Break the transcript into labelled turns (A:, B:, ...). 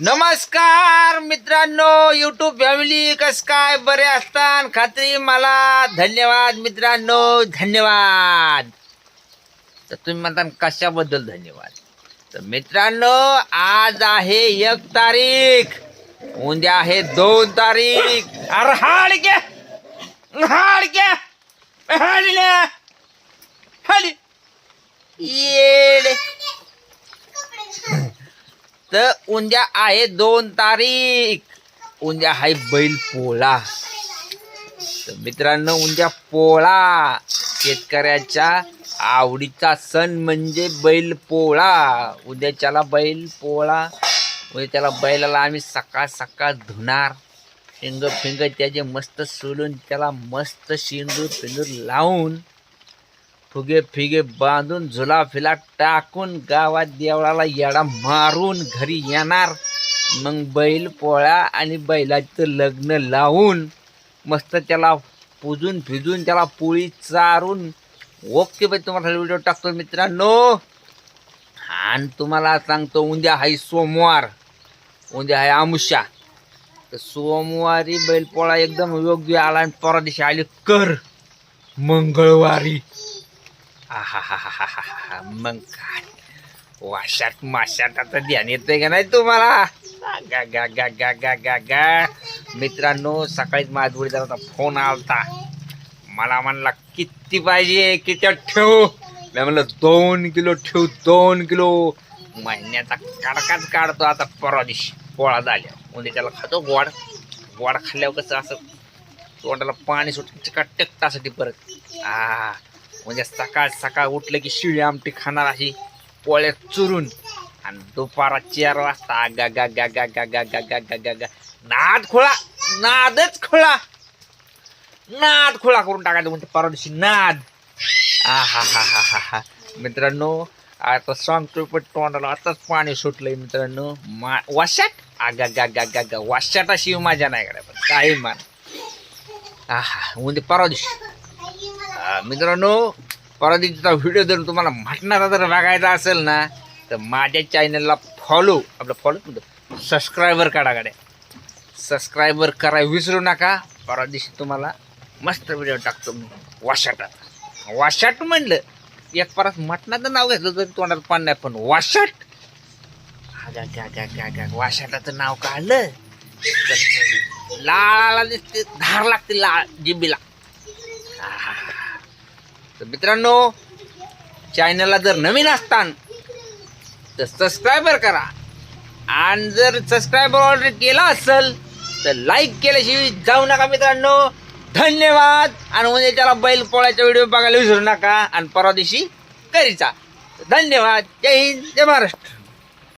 A: नमस्कार मित्रांनो YouTube family कस काय बरे असतान? खात्री मला. धन्यवाद मित्रांनो धन्यवाद. तर तुम्ही म्हणता कशाबद्दल धन्यवाद? तर मित्रांनो आज आहे एक तारीख. उद्या आहे दोन तारीख. अरे हाड घ्या हाड घ्या हाडल्या हाडी येडे तर उद्या आहे दोन तारीख. उद्या आहे बैल पोळा. तर मित्रांनो उद्या पोळा. शेतकऱ्याच्या आवडीचा सण म्हणजे बैल पोळा. उद्याच्याला बैल पोळा. उद्या त्याला बैलाला आम्ही सकाळ सकाळ धुणार. शिंग फिंग त्याचे मस्त सोडून त्याला मस्त शिंदूर फिंदूर लावून फुगे फिगे बांधून झुला फिला टाकून गावात देवळाला येडा मारून घरी येणार. मग बैल पोळा आणि बैलाचं लग्न लावून मस्त त्याला पुजून भिजून त्याला पोळी चारून. ओके बाई तुम्हाला व्हिडिओ टाकतो मित्रांनो. आणि तुम्हाला सांगतो उद्या आहे सोमवार. उद्या आहे आमुषा तर सोमवारी बैलपोळा एकदम योग्य आला आणि परवा दिवशी आली कर. मंगळवारी. आहाहाहाहा. मग काय? वाशात माशात आता ध्यान येतंय का नाही तुम्हाला? गा गा गा गा गा गा गा मित्रांनो सकाळीच माझ्या जोडीदाराचा फोन आलता. मला म्हणला किती पाहिजे? किती ठेव? मी म्हणलं दोन किलो ठेव दोन किलो. महिन्याचा कडकाच काढतो आता परवा दिवशी. पोळा झाल्या. म्हणजे त्याला खातो गोड. गोड खाल्ल्यावर कसं असं तोंडाला पाणी सुट चिकट टेकटासाठी परत. आ म्हणजे सकाळ सकाळ उठलं की शिळी आमटी खाणार अशी पोळ्या चुरून आणि दुपारा चार वाजता गा गा गा गा गा गा गा गा गा गा गा नाद खोळा नादच खोळा नाद खोळा करून टाकायचं म्हणजे परवा दिवशी नाद आ हा हा हा हा हा मित्रांनो आता सांगतोय पण तोंडाला आताच पाणी सुटलंय मित्रांनो मा वाशाट आगा गा गा गा गा वाशाट अशी माझ्या नाही कडे पण काही मान आहा म्हणजे परवा दिवशी मित्रांनो परवा व्हिडिओ जर तुम्हाला म्हटणारा जर बघायचा असेल ना तर माझ्या चॅनलला फॉलो आपलं फॉलो सबस्क्रायबर म्हणजे काढा गाड्या. सबस्क्रायबर करा विसरू नका. परवा दिवशी तुम्हाला मस्त व्हिडिओ टाकतो मी. वाशाटात वाशाट म्हणलं. एक परत मटणाचं नाव घेतलं तरी तोंडात पान नाही पण वाशाट आगा गा गा गा गा वाशाटाचं नाव काढलं. तर लाळाला दिसते धार लागते लाळ जिबीला. तर मित्रांनो चॅनलला जर नवीन असतान तर सबस्क्रायबर करा. आणि जर सबस्क्रायबर ऑर्डर केला असेल तर लाईक केल्याशिवाय जाऊ नका मित्रांनो. धन्यवाद. आणि म्हणजे त्याला बैल पोळ्याचा व्हिडिओ बघायला विसरू नका. आणि परवा दिवशी करीचा धन्यवाद. जय हिंद. जय महाराष्ट्र.